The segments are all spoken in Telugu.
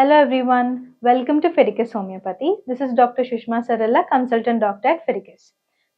Hello everyone, welcome to Fericus Homeopathy. This is Dr. Sushma Sarala, consultant doctor at Fericus.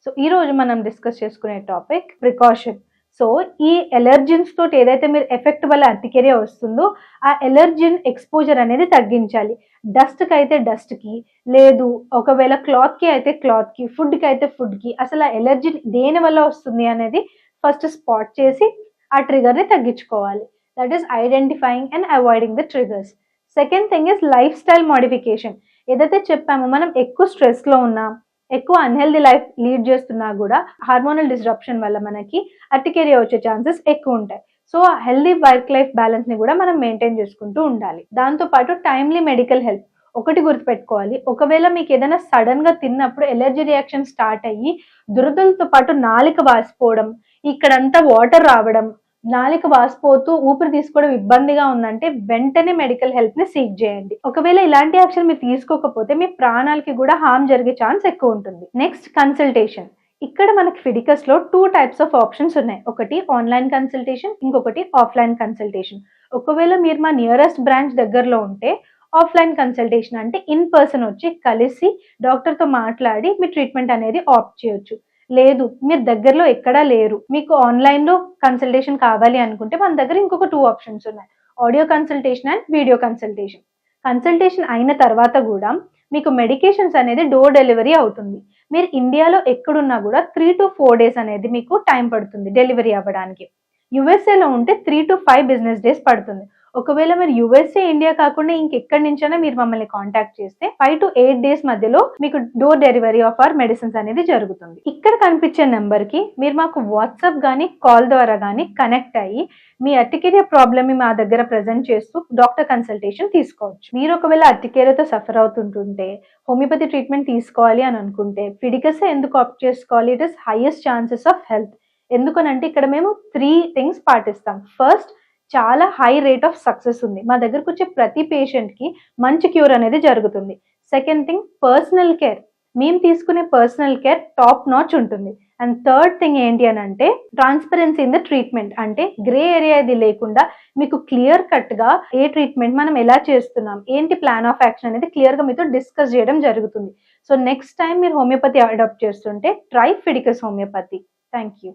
So ఈ రోజు మనం డిస్కస్ చేసుకునే టాపిక్ ప్రికాషన్ సో ఈ ఎలర్జిన్స్ తోటి ఏదైతే మీరు ఎఫెక్ట్ వల్ల అర్టికేరియా వస్తుందో ఆ ఎలర్జిన్ ఎక్స్పోజర్ అనేది తగ్గించాలి డస్ట్కి అయితే డస్ట్కి లేదు ఒకవేళ క్లాత్కి అయితే క్లాత్కి ఫుడ్కి అయితే ఫుడ్కి అసలు ఆ ఎలర్జీ దేని వల్ల వస్తుంది అనేది ఫస్ట్ స్పాట్ చేసి ఆ ట్రిగర్ని తగ్గించుకోవాలి that is identifying and avoiding the triggers second thing is life style modification ఏదైతే చెప్పామో మనం ఎక్కువ స్ట్రెస్లో ఉన్నా ఎక్కువ అన్హెల్దీ లైఫ్ లీడ్ చేస్తున్నా కూడా హార్మోనల్ డిస్రప్షన్ వల్ల మనకి అర్టికేరియా వచ్చే ఛాన్సెస్ ఎక్కువ ఉంటాయి. సో హెల్దీ వర్క్ లైఫ్ బ్యాలెన్స్ని కూడా మనం మెయింటైన్ చేసుకుంటూ ఉండాలి. దాంతో పాటు టైమ్లీ మెడికల్ హెల్ప్ ఒకటి గుర్తుపెట్టుకోవాలి. ఒకవేళ మీకు ఏదైనా సడన్గా తిన్నప్పుడు ఎలర్జీ రియాక్షన్ స్టార్ట్ అయ్యి దురదలతో పాటు నాలిక వాసిపోవడం ఇక్కడంతా వాటర్ రావడం నాలిక వాసిపోతూ ఊపిరి తీసుకోవడం ఇబ్బందిగా ఉందంటే వెంటనే మెడికల్ హెల్ప్ని సీక్ చేయండి. ఒకవేళ ఇలాంటి యాక్షన్ మీరు తీసుకోకపోతే మీ ప్రాణాలకి కూడా హామ్ జరిగే ఛాన్స్ ఎక్కువ ఉంటుంది. నెక్స్ట్ కన్సల్టేషన్ ఇక్కడ మనకి ఫిడికస్లో టూ టైప్స్ ఆఫ్ ఆప్షన్స్ ఉన్నాయి. ఒకటి ఆన్లైన్ కన్సల్టేషన్ ఇంకొకటి ఆఫ్లైన్ కన్సల్టేషన్ ఒకవేళ మీరు మా నియరెస్ట్ బ్రాంచ్ దగ్గరలో ఉంటే ఆఫ్లైన్ కన్సల్టేషన్ అంటే ఇన్ పర్సన్ వచ్చి కలిసి డాక్టర్తో మాట్లాడి మీ ట్రీట్మెంట్ అనేది ఆప్ట్ చేయొచ్చు. లేదు మీరు దగ్గరలో ఎక్కడా లేరు. మీకు ఆన్లైన్లో కన్సల్టేషన్ కావాలి అనుకుంటే మన దగ్గర ఇంకొక టూ ఆప్షన్స్ ఉన్నాయి. Audio consultation and video consultation consultation అయిన తర్వాత కూడా మీకు మెడికేషన్స్ అనేది డోర్ డెలివరీ అవుతుంది. మీరు ఇండియాలో ఎక్కడున్నా కూడా త్రీ టు ఫోర్ డేస్ అనేది మీకు టైం పడుతుంది డెలివరీ అవ్వడానికి. యుఎస్ఏలో ఉంటే three to five business days పడుతుంది. ఒకవేళ మీరు యుఎస్ఏ ఇండియా కాకుండా ఇంకెక్కడి నుంచైనా మీరు మమ్మల్ని కాంటాక్ట్ చేస్తే ఫైవ్ టు ఎయిట్ డేస్ మధ్యలో మీకు door delivery of our medicines అనేది జరుగుతుంది. ఇక్కడ కనిపించే నెంబర్కి మీరు మాకు వాట్సాప్ కానీ కాల్ ద్వారా కానీ కనెక్ట్ అయ్యి మీ అర్టికేరియా ప్రాబ్లమ్ని మా దగ్గర ప్రజెంట్ చేస్తూ డాక్టర్ కన్సల్టేషన్ తీసుకోవచ్చు. మీరు ఒకవేళ అర్టికేరియాతో సఫర్ అవుతుంటుంటే హోమియోపతి ట్రీట్మెంట్ తీసుకోవాలి అని అనుకుంటే ఫిడికసే ఎందుకు ఆప్ట్ చేసుకోవాలి? It is highest chances of health ఎందుకనంటే ఇక్కడ మేము త్రీ థింగ్స్ పాటిస్తాం. ఫస్ట్ చాలా హై రేట్ ఆఫ్ సక్సెస్ ఉంది. మా దగ్గరకు వచ్చే ప్రతి పేషెంట్కి మంచి క్యూర్ అనేది జరుగుతుంది. సెకండ్ థింగ్ పర్సనల్ కేర్ మేము తీసుకునే పర్సనల్ కేర్ టాప్ నాచ్ ఉంటుంది. అండ్ థర్డ్ థింగ్ ఏంటి అని అంటే ట్రాన్స్పరెన్సీ ఇన్ ద ట్రీట్మెంట్ అంటే గ్రే ఏరియా ఇది లేకుండా మీకు క్లియర్ కట్గా ఏ ట్రీట్మెంట్ మనం ఎలా చేస్తున్నాం ఏంటి ప్లాన్ ఆఫ్ యాక్షన్ అనేది క్లియర్గా మీతో డిస్కస్ చేయడం జరుగుతుంది. సో నెక్స్ట్ టైం మీరు హోమియోపతి అడాప్ట్ చేస్తుంటే try Fidicus homeopathy thank you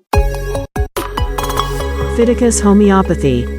Fidicus Homeopathy.